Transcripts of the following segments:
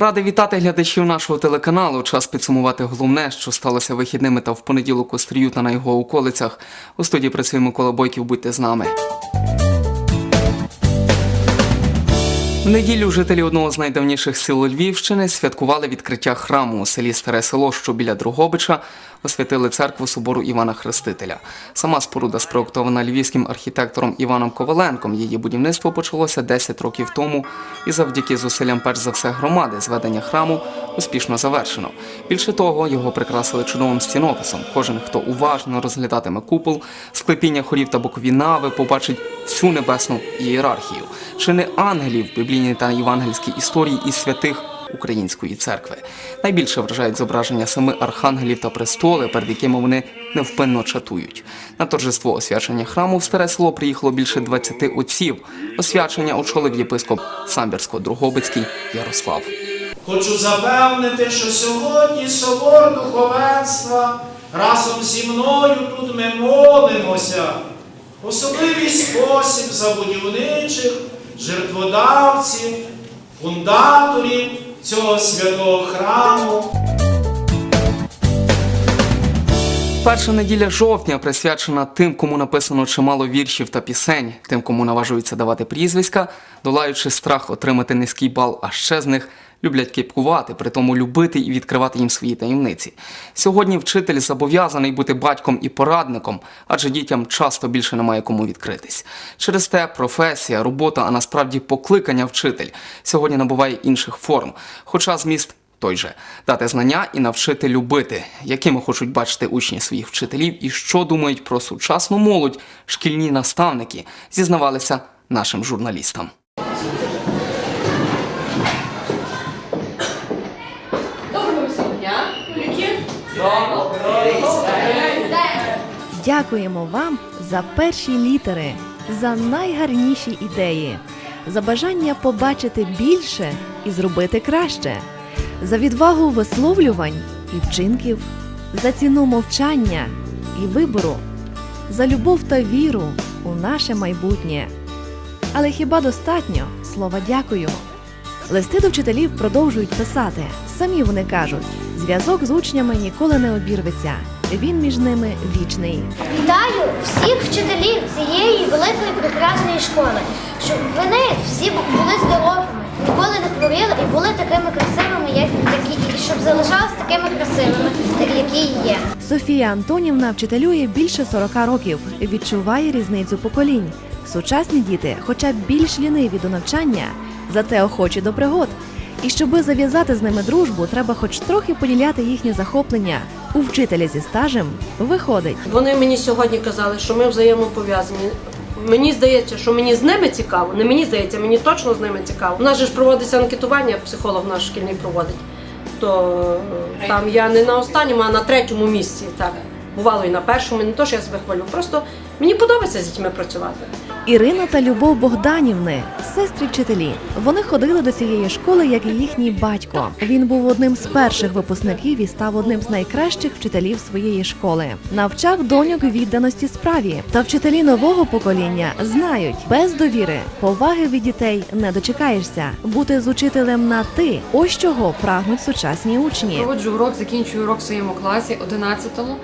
Радий вітати глядачів нашого телеканалу. Час підсумувати головне, що сталося вихідними та в понеділок у Стрію та на його околицях. У студії працює Микола Бойків. Будьте з нами. В неділю жителі одного з найдавніших сіл Львівщини святкували відкриття храму у селі Старе Село, що біля Другобича, освятили церкву собору Івана Хрестителя. Сама споруда спроектована львівським архітектором Іваном Коваленком. Її будівництво почалося 10 років тому, і завдяки зусиллям, перш за все, громади, зведення храму успішно завершено. Більше того, його прикрасили чудовим стінописом. Кожен, хто уважно розглядатиме купол, склепіння хорів та бокові нави, побачить всю небесну ієрархію. Чи не ангелів в біблійній та євангельській історії і святих української церкви. Найбільше вражають зображення семи архангелів та престоли, перед якими вони невпинно чатують. На торжество освячення храму в старе село приїхало більше 20 отців. Освячення очолив єпископ Самбірсько-Другобицький Ярослав. Хочу запевнити, що сьогодні собор духовенства разом зі мною тут ми молимося. Особливий спосіб за будівничих, жертводавців, фундаторів цього святого храму. Перша неділя жовтня присвячена тим, кому написано чимало віршів та пісень, тим, кому наважуються давати прізвиська, долаючи страх отримати низький бал, а ще з них люблять кипкувати, при тому любити і відкривати їм свої таємниці. Сьогодні вчитель зобов'язаний бути батьком і порадником, адже дітям часто більше немає кому відкритись. Через те професія, робота, а насправді покликання вчитель сьогодні набуває інших форм, хоча зміст той же. Дати знання і навчити любити, якими хочуть бачити учні своїх вчителів і що думають про сучасну молодь, шкільні наставники, зізнавалися нашим журналістам. Дякуємо вам за перші літери, за найгарніші ідеї, за бажання побачити більше і зробити краще, за відвагу висловлювань і вчинків, за ціну мовчання і вибору, за любов та віру у наше майбутнє. Але хіба достатньо слова дякую? Листи до вчителів продовжують писати. Самі вони кажуть, зв'язок з учнями ніколи не обірветься. Він між ними вічний. Вітаю всіх вчителів цієї великої прекрасної школи, щоб вони всі були хворіли і були такими красивими, як такі, і щоб залишались такими красивими, так які є. Софія Антонівна вчителює більше 40 років, відчуває різницю поколінь. Сучасні діти, хоча б більш ліниві до навчання, зате охочі до пригод. І щоби зав'язати з ними дружбу, треба хоч трохи поділяти їхні захоплення. У вчителя зі стажем виходить. Вони мені сьогодні казали, що ми взаємопов'язані. Мені здається, що мені з ними цікаво. Не мені здається, мені точно з ними цікаво. У нас же ж проводиться анкетування, психолог наш шкільний проводить. То е, там я не на останньому, а на третьому місці. Так. Бувало і на першому, не то, що я себе хвалю. Просто мені подобається з дітьми працювати. Ірина та Любов Богданівни, сестри вчителі. Вони ходили до цієї школи, як і їхній батько. Він був одним з перших випускників і став одним з найкращих вчителів своєї школи. Навчав доньок відданості справі. Та вчителі нового покоління знають, без довіри, поваги від дітей не дочекаєшся. Бути з учителем на ти. Ось чого прагнуть сучасні учні. Проводжу урок, закінчую урок в своєму класі 11-му.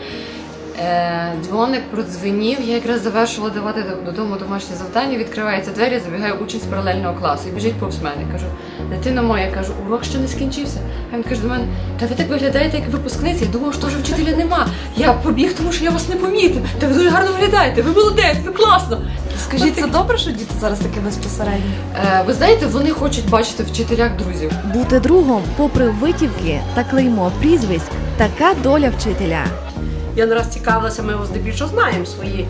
Е, дзвоник продзвенів, я якраз завершила давати додому домашнє завдання, відкривається двері, забігає учень з паралельного класу і біжить повз мене. Кажу, дитина моя, кажу, урок ще не скінчився. А він каже до мене, та ви так виглядаєте, як випускниця. Я думала, що вже вчителя нема. Я побіг, тому що я вас не помітив. Та ви дуже гарно виглядаєте, ви молодець, ви класно. Скажіть, це добре, що діти зараз такі безпосередні? Е, ви знаєте, вони хочуть бачити в вчителях друзів. Бути другом, попри витівки та клеймо прізвиськ, така доля вчителя. Я не раз цікавилася, ми його здебільшого знаємо свої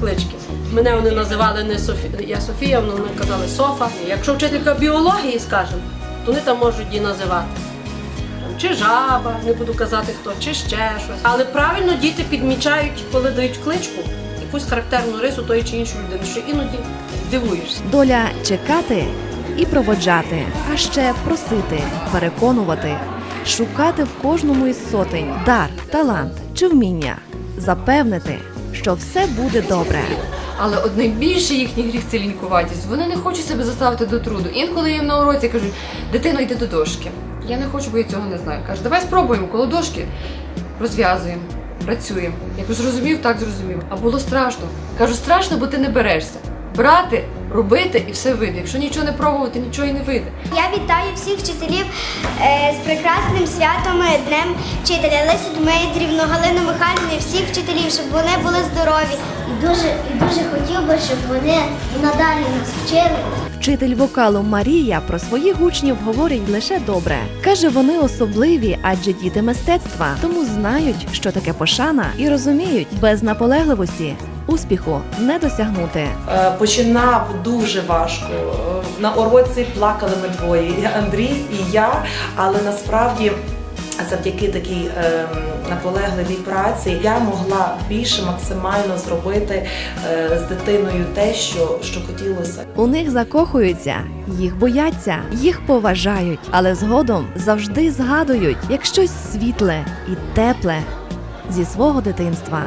клички. Мене вони називали не Софі... я Софія, вони казали Софа. Якщо вчителька біології, скажемо, то вони там можуть її називати. Чи жаба, не буду казати хто, чи ще щось. Але правильно діти підмічають, коли дають кличку, якусь характерну рису тої чи іншої людини, що іноді дивуєшся. Доля чекати і проводжати, а ще просити, переконувати, шукати в кожному із сотень дар, талант чи вміння, запевнити, що все буде добре. Але от найбільший їхній гріх це лінькуватість. Вони не хочуть себе заставити до труду. Інколи їм на уроці кажуть, дитино, йди до дошки. Я не хочу, бо я цього не знаю. Каже, давай спробуємо коло дошки. Розв'язуємо, працюємо. Як зрозумів, так зрозумів. А було страшно. Кажу, страшно, бо ти не берешся. Брати, робити і все вийде. Якщо нічого не пробувати, нічого і не вийде. Я вітаю всіх вчителів е, з прекрасним святом е, Днем вчителя Лесі Дмитрівну, Галину Михайлівну, і всіх вчителів, щоб вони були здорові. І дуже, і дуже хотів би, щоб вони надалі нас вчили. Вчитель вокалу Марія про своїх учнів говорить лише добре. Каже, вони особливі, адже діти мистецтва, тому знають, що таке пошана, і розуміють, без наполегливості успіху не досягнути. Е, Починав дуже важко. Е, На уроці плакали ми двоє, і Андрій і я, але насправді. Завдяки такій ем, наполегливій праці я могла більше максимально зробити е, з дитиною те, що, що хотілося. У них закохуються, їх бояться, їх поважають, але згодом завжди згадують як щось світле і тепле зі свого дитинства.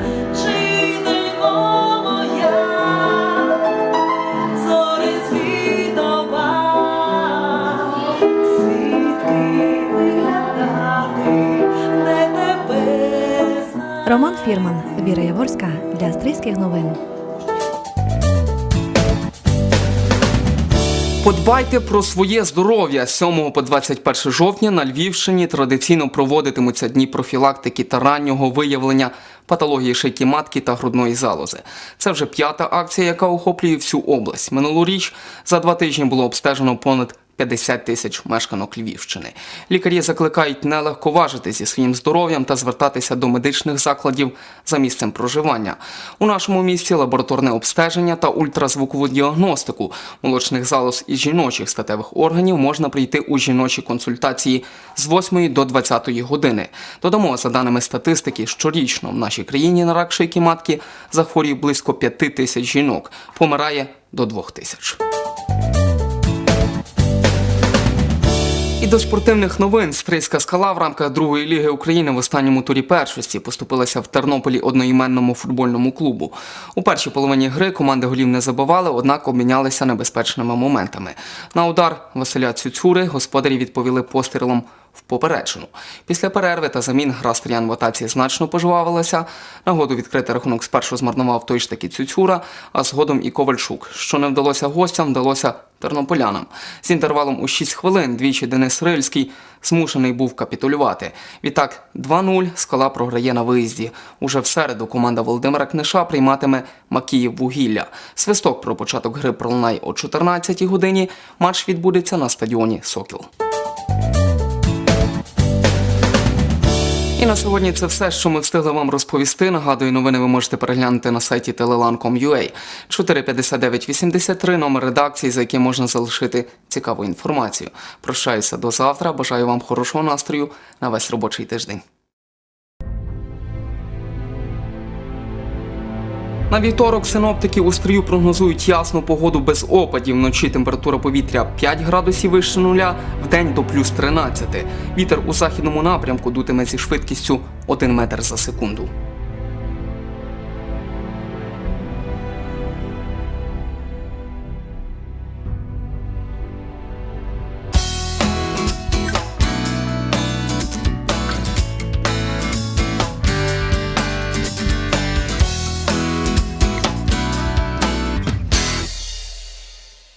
Роман Фірман, Віра Яворська для Австрійських новин. Подбайте про своє здоров'я. З 7 по 21 жовтня на Львівщині традиційно проводитимуться дні профілактики та раннього виявлення патології шийки матки та грудної залози. Це вже п'ята акція, яка охоплює всю область. Минулоріч за два тижні було обстежено понад 50 тисяч мешканок Львівщини. Лікарі закликають не легковажити зі своїм здоров'ям та звертатися до медичних закладів за місцем проживання. У нашому місті лабораторне обстеження та ультразвукову діагностику молочних залоз і жіночих статевих органів можна прийти у жіночі консультації з 8 до 20 години. Додамо, за даними статистики, щорічно в нашій країні на рак шийки матки захворює близько 5 тисяч жінок, помирає до 2 тисяч. І до спортивних новин Стрийська скала в рамках другої ліги України в останньому турі першості поступилася в Тернополі одноіменному футбольному клубу. У першій половині гри команди голів не забивали, однак обмінялися небезпечними моментами. На удар Василя Цюцюри господарі відповіли пострілом в поперечину. Після перерви та замін гра стріян в атаці значно пожвавилася. Нагоду відкрити рахунок спершу змарнував той ж таки Цюцюра, а згодом і Ковальчук. Що не вдалося гостям, вдалося тернополянам. З інтервалом у 6 хвилин двічі Денис Рильський змушений був капітулювати. Відтак 2-0 скала програє на виїзді. Уже в середу команда Володимира Книша прийматиме Макіїв вугілля. Свисток про початок гри пролунає о 14 годині. Матч відбудеться на стадіоні Сокіл. На сьогодні це все, що ми встигли вам розповісти. Нагадую, новини ви можете переглянути на сайті telelan.com.ua 45983 номер редакції, за яким можна залишити цікаву інформацію. Прощаюся до завтра. Бажаю вам хорошого настрою на весь робочий тиждень. На вівторок синоптики у стрію прогнозують ясну погоду без опадів. Вночі температура повітря 5 градусів вище нуля, вдень до плюс 13. Вітер у західному напрямку дутиме зі швидкістю 1 метр за секунду.